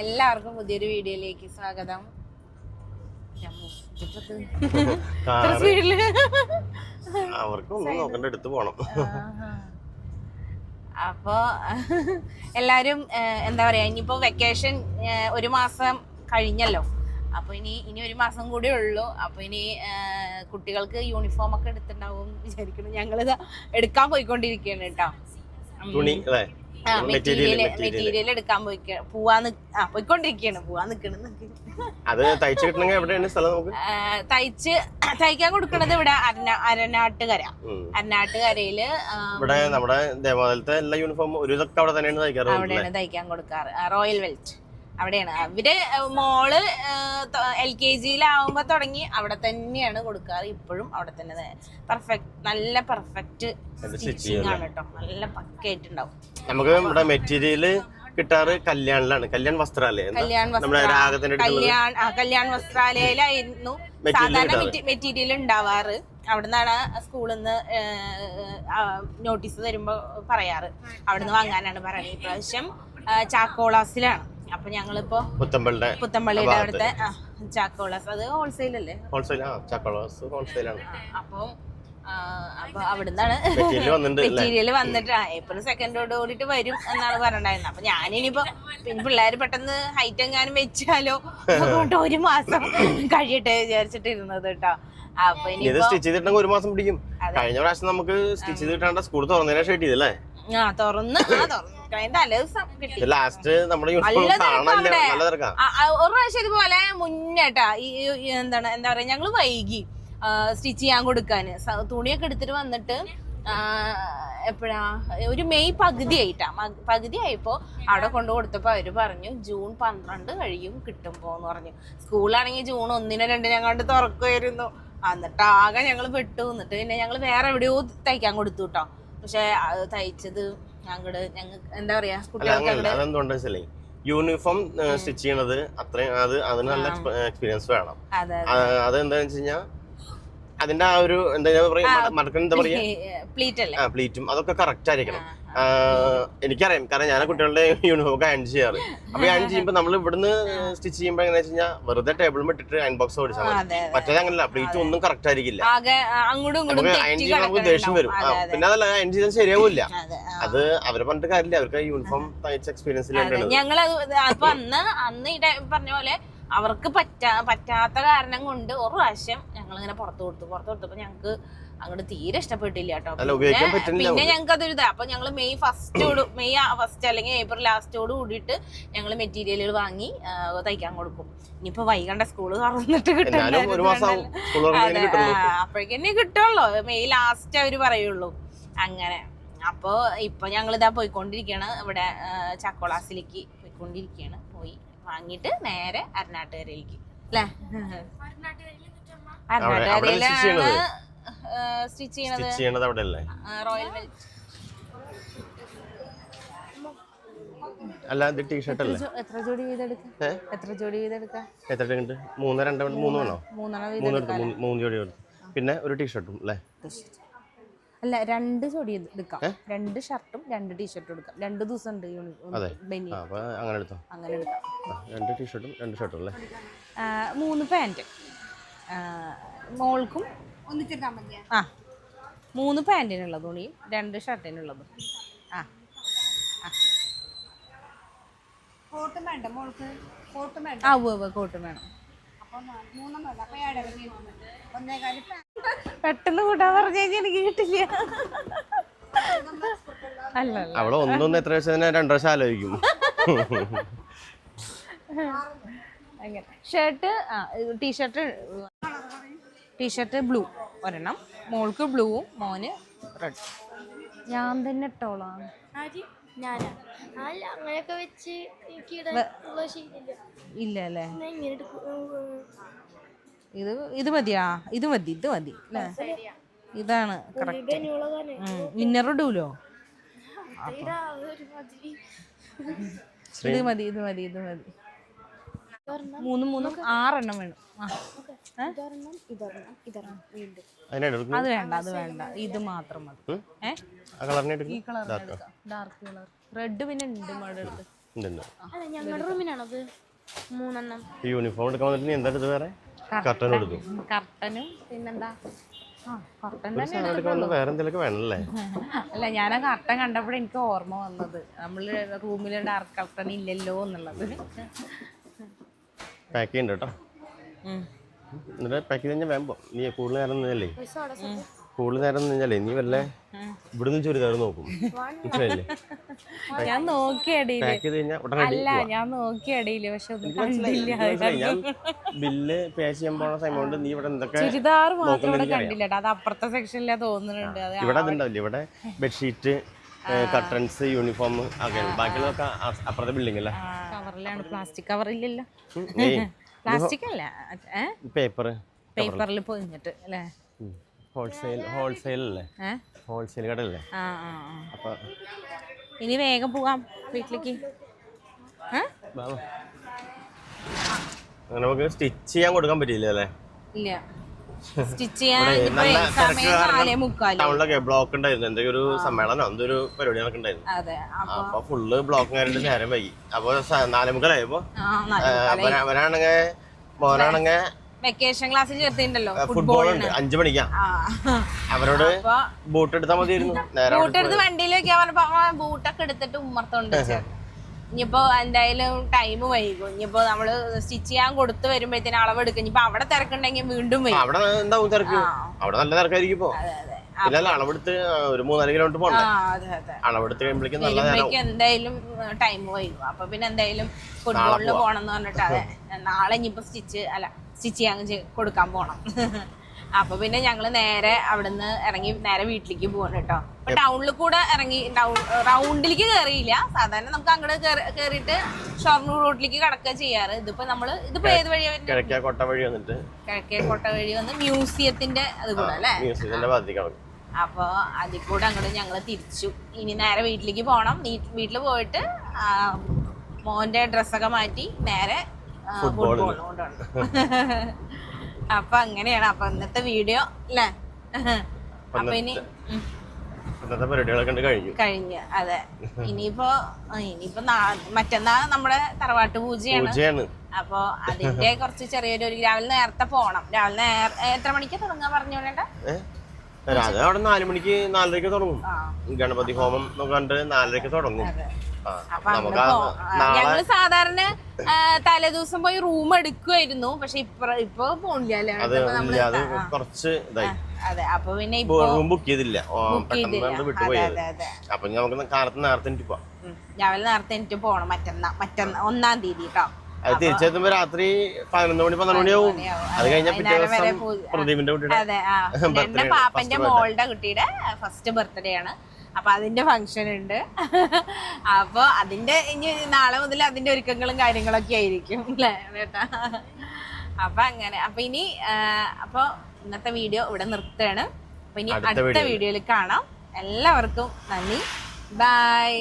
എല്ലാവർക്കും പുതിയൊരു വീഡിയോയിലേക്ക് സ്വാഗതം. സ്പീഡിൽ. നോക്കണ്ട എടുത്ത് പോണം. അപ്പോ എല്ലാരും എന്താ പറയാ ഇനിയിപ്പോ വെക്കേഷൻ ഒരു മാസം കഴിഞ്ഞല്ലോ. അപ്പൊ ഇനി ഇനി ഒരു മാസം കൂടി ഉള്ളൂ. അപ്പൊ ഇനി കുട്ടികൾക്ക് യൂണിഫോം ഒക്കെ എടുത്തിട്ടുണ്ടാവും വിചാരിക്കുന്നു. ഞങ്ങളിത് എടുക്കാൻ പോയിക്കൊണ്ടിരിക്കുകയാണ് കേട്ടോ. തുണി അല്ലേ? മെറ്റീരിയൽ എടുക്കാൻ പോയി പോവാൻ ആ പോയിക്കൊണ്ടിരിക്കുകയാണ് പോവാൻ നിൽക്കണം അത് തയ്ച്ചു കിട്ടണമെങ്കിൽ എവിടെയാണ് സ്ഥലം നമുക്ക്? തയ്ച്ച് തയ്ക്കാൻ കൊടുക്കണത് ഇവിടെ അരന അരനാട്ടുകര. അരനാട്ടുകരയിൽ ഇവിടെ നമ്മുടെ ദേവാലയത്തെ എല്ലാ യൂണിഫോം ഒരുതൊക്കെ അവിടെ തന്നെയാണ് തയ്ക്കാറ് അവിടെയാണ് തയ്ക്കാൻ കൊടുക്കാറ്. റോയൽ വെൽറ്റ് അവിടെയാണ്. അവർ മോൾ എൽ കെ ജിയിലാവുമ്പോ തുടങ്ങി അവിടെ തന്നെയാണ് കൊടുക്കാറ്. ഇപ്പോഴും അവിടെ തന്നെ. പെർഫെക്റ്റ് നല്ല പെർഫെക്റ്റ് സ്റ്റിച്ചിങ് ആണ് കേട്ടോ. നല്ല പക്കയായിട്ടുണ്ടാവും നമുക്ക് ഇവിടെ മെറ്റീരിയൽ കിട്ടാറ് കല്യാണിലാണ്. കല്യാൺ വസ്ത്രാലയ? കല്യാൺ നമ്മുടെ രാഗത്തിന്റെ കല്യാൺ ആ, കല്യാൺ വസ്ത്രാലയയിലായിരുന്നു Material സാധാരണ കിട്ടാറ്. മെറ്റീരിയൽ ഉണ്ടാവാറ്. അവിടുന്നാണ് സ്കൂളിൽ നിന്ന് നോട്ടീസ് തരുമ്പോ പറയാറ്. അവിടുന്ന് വാങ്ങാനാണ് പറയുന്നത്. ഇപ്രാവശ്യം ആ, ചാക്കോളാസിലാണ്. അപ്പൊ ഞങ്ങളിപ്പോ പുത്തമ്പളുടെ പുത്തമ്പള്ളിയുടെ ഭാഗത്ത്. അവിടുത്തെ ആ, ചാക്കോളാസ്. അത് ഹോൾസെയിൽ അല്ലേ? ഹോൾസെയിൽ ആ ഹോൾസെയിലാണ് അപ്പം അപ്പൊ അവിടുന്നാണ് മെറ്റീരിയൽ വന്നിട്ടുണ്ട് അല്ലേ? മെറ്റീരിയൽ വന്നിട്ട്. ഏപ്രിൽ സെക്കൻഡോട് കൂടിയിട്ട് വരും എന്നാണ് പറഞ്ഞിട്ടുണ്ടായിരുന്നത് അപ്പൊ ഞാനിനിയിപ്പോ പിന്നെ പിള്ളേര് പെട്ടെന്ന് ഹൈറ്റ് എങ്ങാനും വെച്ചാലോ അതുകൊണ്ട് ഒരു മാസം കഴിയട്ടെ വിചാരിച്ചിട്ടിരുന്നത് കേട്ടോ. അപ്പൊ ഇത് സ്റ്റിച്ച് ചെയ്തിട്ടുണ്ടെങ്കിൽ ഒരു മാസം പിടിക്കും. കഴിഞ്ഞ പ്രാവശ്യം നമുക്ക് സ്റ്റിച്ച് ചെയ്തിട്ടാണ് സ്കൂൾ തുറന്നതിനെ ഷേട്ട് ചെയ്തല്ലേ ആ തുറന്ന് ലാസ്റ്റ് നമ്മുടെ ഒരു പ്രാവശ്യം ഇതുപോലെ മുന്നേട്ടാ ഈ ഈ എന്താണ് എന്താ പറയാ ഞങ്ങൾ വൈകി. സ്റ്റിച്ച് ചെയ്യാൻ കൊടുക്കാൻ തുണിയൊക്കെ എടുത്തിട്ട് വന്നിട്ട് എപ്പോഴാ? ഒരു മെയ് പകുതി ആയിട്ടാ. പകുതി ആയപ്പോ അവിടെ കൊണ്ടു കൊടുത്തപ്പോ അവർ പറഞ്ഞു ജൂൺ പന്ത്രണ്ട് കഴിയും കിട്ടുമ്പോ എന്ന് പറഞ്ഞു. സ്കൂളാണെങ്കിൽ ജൂൺ ഒന്നിനോ രണ്ടിനോ അങ്ങോട്ട് തുറക്കുമായിരുന്നു എന്നിട്ട് ആകെ ഞങ്ങൾ പെട്ടു എന്നിട്ട് പിന്നെ ഞങ്ങൾ വേറെ എവിടെയോ തയ്ക്കാൻ കൊടുത്തു കേട്ടോ പക്ഷെ തയ്ച്ചത് ഞങ്ങൾ ഞങ്ങൾ എന്താ പറയാ കുട്ടികൾക്ക് യൂണിഫോം സ്റ്റിച്ച് ചെയ്യണത് അത്രയും അത് അതിന് നല്ല എക്സ്പീരിയൻസ് വേണം. അതെന്താ വെച്ച് കഴിഞ്ഞാൽ അതിന്റെ ആ ഒരു എന്താ പറയാ മടക്കൻ എന്താ പറയാ? പ്ലീറ്റ്. അതൊക്കെ കറക്റ്റ് ആയിരിക്കണം. എനിക്കറിയാം. കാരണം ഞാൻ കുട്ടികളുടെ യൂണിഫോം ഒക്കെ അയൺ ചെയ്യാറ്. അപ്പൊ അയൺ ചെയ്യുമ്പോ നമ്മൾ ഇവിടുന്ന് സ്റ്റിച്ച് ചെയ്യുമ്പോ എങ്ങനെ വെച്ച് കഴിഞ്ഞാൽ വെറുതെ ടേബിളും ഇട്ടിട്ട് അയൺ ബോക്സ് ഓടിച്ചാൽ മതി. മറ്റേത് അങ്ങനല്ല. പ്ലീറ്റ് ഒന്നും കറക്റ്റ് ആയിരിക്കില്ല. നമുക്ക് അയൺ ചെയ്യുമ്പോൾ നമുക്ക് ദേഷ്യം വരും. പിന്നെ അതല്ല അയൺ ചെയ്താൽ ശരിയാവില്ല. അത് അവരെ പറഞ്ഞിട്ട് കാര്യമില്ല. അവർക്ക് യൂണിഫോം തയ്ച്ച എക്സ്പീരിയൻസിൽ ഞങ്ങൾ അന്ന് അന്ന് പറഞ്ഞ പോലെ അവർക്ക് പറ്റാ പറ്റാത്ത കാരണം കൊണ്ട് ഒരു പ്രാവശ്യം ഞങ്ങൾ ഇങ്ങനെ പുറത്തു കൊടുത്തു. പുറത്തു കൊടുത്തപ്പോ ഞങ്ങക്ക് അങ്ങോട്ട് തീരെ ഇഷ്ടപ്പെട്ടില്ല കേട്ടോ. പിന്നെ ഞങ്ങൾക്ക് അതൊരു ഇതാ. അപ്പൊ ഞങ്ങൾ മെയ് ഫസ്റ്റോട് മെയ് ഫസ്റ്റ് അല്ലെങ്കിൽ ഏപ്രിൽ ലാസ്റ്റോട് കൂടിയിട്ട് ഞങ്ങൾ മെറ്റീരിയലുകൾ വാങ്ങി തയ്ക്കാൻ കൊടുക്കും. ഇനിയിപ്പോ വൈകണ്ട സ്കൂൾ തുറന്നിട്ട് കിട്ടുള്ളൂ. അപ്പോഴേക്കന്നെ കിട്ടുള്ളൂ. മെയ് ലാസ്റ്റ് അവർ പറയുള്ളൂ. അങ്ങനെ. അപ്പോ ഇപ്പൊ ഞങ്ങൾ ഇതാ പോയിക്കൊണ്ടിരിക്കുകയാണ് ഇവിടെ ചക്കോളാസിലേക്ക് പോയിക്കൊണ്ടിരിക്കുകയാണ് പോയി. വാങ്ങിയിട്ട് നേരെ അരുണാട്ടുകരയിലേക്ക്. അല്ലേ അരുണാട്ടുകരയിലാണ് സ്റ്റിച്ച് ചെയ്യണത്. സ്റ്റിച്ച് ചെയ്യണത് അവിടെ അല്ലേ റോയൽ വെൽറ്റ് അല്ല ഇത് ടീഷർട്ട് അല്ലേ? എത്ര ജോഡി ചെയ്തെടുക്കാം എത്ര ജോഡി ചെയ്തെടുക്കാം എത്ര ഉണ്ട്? മൂന്ന് രണ്ട് മൂന്ന് വേണോ മൂന്നെണ്ണം? മൂന്ന് ജോഡി പിന്നെ ഒരു ടീഷർട്ടും അല്ലേ അല്ല രണ്ട് ചൊടി എടുക്കാം. രണ്ട് ഷർട്ടും രണ്ട് ടീഷർട്ടും എടുക്കാം. രണ്ട് ദിവസം ഉണ്ട് അങ്ങനെ എടുത്തോ? അങ്ങനെ എടുക്കാം. രണ്ട് ടീഷർട്ടും രണ്ട് ഷർട്ടും അല്ലേ? മൂന്ന് പാന്റ് മോൾക്കും ആ മൂന്ന് പാന്റിനുള്ള തുണിയും രണ്ട് ഷർട്ടിനുള്ളതും. ആ കോട്ടും വേണ്ട മോൾക്ക്? കോട്ടും വേണ്ട? ആ ഉവ്വ് കോട്ടും വേണം. അപ്പൊ മൂന്നെണ്ണമല്ല അപ്പൊ ഏഴര ഒന്നേകാൽ പെട്ടെന്ന് കൂട്ടാൻ പറഞ്ഞു കഴിഞ്ഞാൽ എനിക്ക് കിട്ടില്ല. അല്ല അവൾ ഒന്നൊന്ന് എത്ര വർഷം രണ്ടു വർഷം ആലോചിക്കും. അങ്ങനെ. ഷർട്ട് ആ ടീഷർട്ട് ടീഷർട്ട് ബ്ലൂ ഒരെണ്ണം. മോൾക്ക് ബ്ലൂവും മോന് റെഡ്. ഞാൻ തന്നെ ഇട്ടോളാം. ഇല്ല അല്ലേ? ഇത് ഇത് മതിയാ? ഇത് മതി ഇത് മതി അല്ലേ? ഇതാണ് കറക്റ്റ് ഇന്നർ ഇടൂലോ? ഇതാ ഇത് മതി ഇത് മതി ഇത് മതി. മൂന്നും മൂന്നും ആറെണ്ണം വേണം. അത് വേണ്ട അത് വേണ്ട. ഇത് മാത്രം മതി. ഈ കളർ ഡാർക്ക് കളർ. റെഡ് പിന്നെ ഉണ്ട് മഴ ഞങ്ങളുടെ റൂമിനാണത് മൂന്നെണ്ണം. യൂണിഫോം എടുക്കാൻ വന്നിട്ട് എന്താ വേറെ? കർട്ടൻ. എടുത്തു കർട്ടനും പിന്നെന്താ? അല്ല ഞാൻ ആ കർട്ടൻ കണ്ടപ്പോഴേ എനിക്ക് ഓർമ്മ വന്നത്. നമ്മൾ റൂമിൽ ഡാർക്ക് കർട്ടൻ ഇല്ലല്ലോ എന്നുള്ളത്. പാക്ക് ചെയ്യണ്ട കേട്ടോ. എന്നിട്ട് പാക്ക് ചെയ്ത് കഴിഞ്ഞാൽ വേമ്പോ നീ കൂടുതൽ നേരം നിന്നല്ലേ കൂടുതൽ നേരം നിന്നല്ലേ നീ വല്ല ഇവിടുന്ന് ചുരിദാർ നോക്കും. മനസ്സിലായില്ലേ? ഞാൻ നോക്കിയടി ഇടയിൽ പാക്ക് ചെയ്ത് കഴിഞ്ഞാൽ ഉടനെ അല്ല ഞാൻ പക്ഷെ ഒന്നും കണ്ടില്ല. ഞാൻ ബില്ല് പേ ചെയ്യാൻ പോണ സമയം കൊണ്ട് നീ ഇവിടെ എന്തൊക്കെ ചുരിദാർ മാത്രം ഇവിടെ കണ്ടില്ല അത് അപ്പുറത്തെ സെക്ഷനിലാ തോന്നുന്നുണ്ട്. അത് ഇവിടെ അതുണ്ടാവില്ല? ഇവിടെ ബെഡ്ഷീറ്റ് കർട്ടൻസ് യൂണിഫോം ഒക്കെ ബാക്കിയുള്ളതൊക്കെ അപ്പുറത്തെ ബിൽഡിംഗ് അല്ലേ? കവറിലാണ് പ്ലാസ്റ്റിക് കവർ ഇല്ലല്ലോ. പ്ലാസ്റ്റിക് അല്ല. പേപ്പർ പേപ്പറിൽ പൊതിഞ്ഞിട്ട് അല്ലേ? ഹോൾസെയിൽ ഹോൾസെയിൽ അല്ലേ ഹോൾസെയിൽ കടയല്ലേ. അപ്പൊ ഇനി വേഗം പോവാം വീട്ടിലേക്ക്. നമുക്ക് സ്റ്റിച്ച് ചെയ്യാൻ കൊടുക്കാൻ പറ്റിയില്ല അല്ലേ? ഇല്ല. സ്റ്റിച്ച് ചെയ്യാൻ ബ്ലോക്ക് ഉണ്ടായിരുന്നു. എന്തെങ്കിലും ഒരു സമ്മേളനം എന്തൊരു പരിപാടി നടക്കണ്ടായിരുന്നു അതെ അപ്പൊ ഫുള്ള് ബ്ലോക്ക് കാര്യമായിട്ട് നേരം വൈകി. അപ്പൊ നാലേ മുക്കാലായപ്പോ. അവനാണെങ്കിൽ മോനാണെങ്കിൽ വെക്കേഷൻ ക്ലാസ്സിൽ ചേർത്തിണ്ടല്ലോ ഫുട്ബോൾ ഉണ്ട്. അഞ്ചു മണിക്കാ. അവരോട് ബൂട്ട് എടുത്താ മതിയായിരുന്നു. ബൂട്ട് എടുത്ത് വണ്ടിയിൽ വെക്കാൻ പറഞ്ഞപ്പോ ബൂട്ടൊക്കെ എടുത്തിട്ട് ഉമ്മർത്തോണ്ട് ഇനിയിപ്പോ എന്തായാലും ടൈം വൈകും. ഇനിയിപ്പോ നമ്മൾ സ്റ്റിച്ച് ചെയ്യാൻ കൊടുത്തു വരുമ്പോഴത്തേന് അളവെടുക്കും. ഇനിയിപ്പോ അവിടെ തിരക്കുണ്ടെങ്കിൽ വീണ്ടും വൈകും അവിടെ എന്താവും തിരക്ക്? അവിടെ നല്ല തിരക്കായിരിക്കും ഇപ്പൊ. ഇല്ലല്ല അളവെടുത്ത് ഒരു മൂന്നാൽ കിലോമീറ്റർ പോകണം അളവെടുത്ത് കഴിയുമ്പോഴേക്കും നല്ല എന്തായാലും ടൈം വൈകും. അപ്പൊ പിന്നെ എന്തായാലും ഫുട്ബോളിൽ പോണെന്ന് എന്ന് പറഞ്ഞിട്ട് അതെ. നാളെ ഇനിയിപ്പോ സ്റ്റിച്ച് അല്ല സ്റ്റിച്ച് ചെയ്യാൻ കൊടുക്കാൻ പോണം. അപ്പൊ പിന്നെ ഞങ്ങൾ നേരെ അവിടുന്ന് ഇറങ്ങി നേരെ വീട്ടിലേക്ക് പോകണം കേട്ടോ. അപ്പൊ ടൗണിൽ കൂടെ ഇറങ്ങി റൗണ്ടിലേക്ക് കയറിയില്ല സാധാരണ നമുക്ക് അങ്ങോട്ട് കയറിയിട്ട് ഷൊർണൂർ റോഡിലേക്ക് കടക്കുക ചെയ്യാറ്. ഇതിപ്പോ നമ്മൾ ഇതിപ്പോ ഏത് വഴി കിഴക്കേക്കോട്ട കിഴക്കേ കൊട്ട വഴി വന്നിട്ട്. കിഴക്കേക്കോട്ട വഴി വന്ന് മ്യൂസിയത്തിന്റെ അത് കൂടെ അല്ലേ? അപ്പോൾ അതിൽ കൂടെ അങ്ങോട്ട് ഞങ്ങൾ തിരിച്ചു. ഇനി നേരെ വീട്ടിലേക്ക് പോകണം വീട്ടിൽ പോയിട്ട് മോന്റെ ഡ്രസ്സൊക്കെ മാറ്റി നേരെ കൊണ്ടുപോകണം അപ്പൊ അങ്ങനെയാണ്. അപ്പൊ ഇന്നത്തെ വീഡിയോ അല്ലേ അപ്പൊ ഇനി ഇന്നത്തെ പരിപാടികളൊക്കെ കഴിഞ്ഞു. കഴിഞ്ഞ്. അതെ. ഇനിയിപ്പോ ഇനിയിപ്പോ മറ്റന്നാ മറ്റന്നാൾ നമ്മുടെ തറവാട്ട് പൂജയാണ്. അപ്പൊ അതിന്റെ കുറച്ച് ചെറിയൊരു രാവിലെ നേരത്തെ പോണം. രാവിലെ നേരെ എത്ര മണിക്ക് തുടങ്ങാൻ പറഞ്ഞോളേണ്ട രാവിലെ അത് അവിടെ നാലുമണിക്ക് നാലരക്ക് തുടങ്ങും. ഗണപതി ഹോമം കണ്ട് നാലരക്ക് തുടങ്ങും. അപ്പൊ ഞങ്ങൾ സാധാരണ തലേ തലേദിവസം പോയി റൂം എടുക്കുമായിരുന്നു പക്ഷെ ഇപ്പൊ ഇപ്പൊ പോണില്ല കുറച്ച് അതെ. അപ്പൊ പിന്നെ റൂം ബുക്ക് ചെയ്തില്ല. അപ്പൊ നമുക്ക് കാലത്ത് നേരത്തെ എനിക്ക് പോവാം. ഉം. രാവിലെ നേരത്തെ എനിക്ക് പോണം മറ്റന്നാ മറ്റന്നാ ഒന്നാം തീയതി കേട്ടോ അത് തിരിച്ചെത്തുമ്പോ രാത്രി പതിനൊന്ന് മണി പന്ത്രണ്ട് മണിയാവും. അത് കഴിഞ്ഞ പിറ്റേ ദിവസം പ്രദീപിന്റെ കുട്ടിയുടെ പാപ്പന്റെ. മോളുടെ കുട്ടിയുടെ ഫസ്റ്റ് ബർത്ത്ഡേ ആണ് അപ്പൊ അതിന്റെ ഫംഗ്ഷൻ ഉണ്ട്. അപ്പൊ അതിന്റെ ഇനി നാളെ മുതൽ അതിന്റെ ഒരുക്കങ്ങളും കാര്യങ്ങളൊക്കെ ആയിരിക്കും അല്ലേ കേട്ടാ അപ്പൊ അങ്ങനെ. അപ്പൊ ഇനി അപ്പോൾ അപ്പൊ ഇന്നത്തെ വീഡിയോ ഇവിടെ നിർത്തുകയാണ്. അപ്പൊ ഇനി അടുത്ത. വീഡിയോയിൽ കാണാം. എല്ലാവർക്കും നന്ദി. ബൈ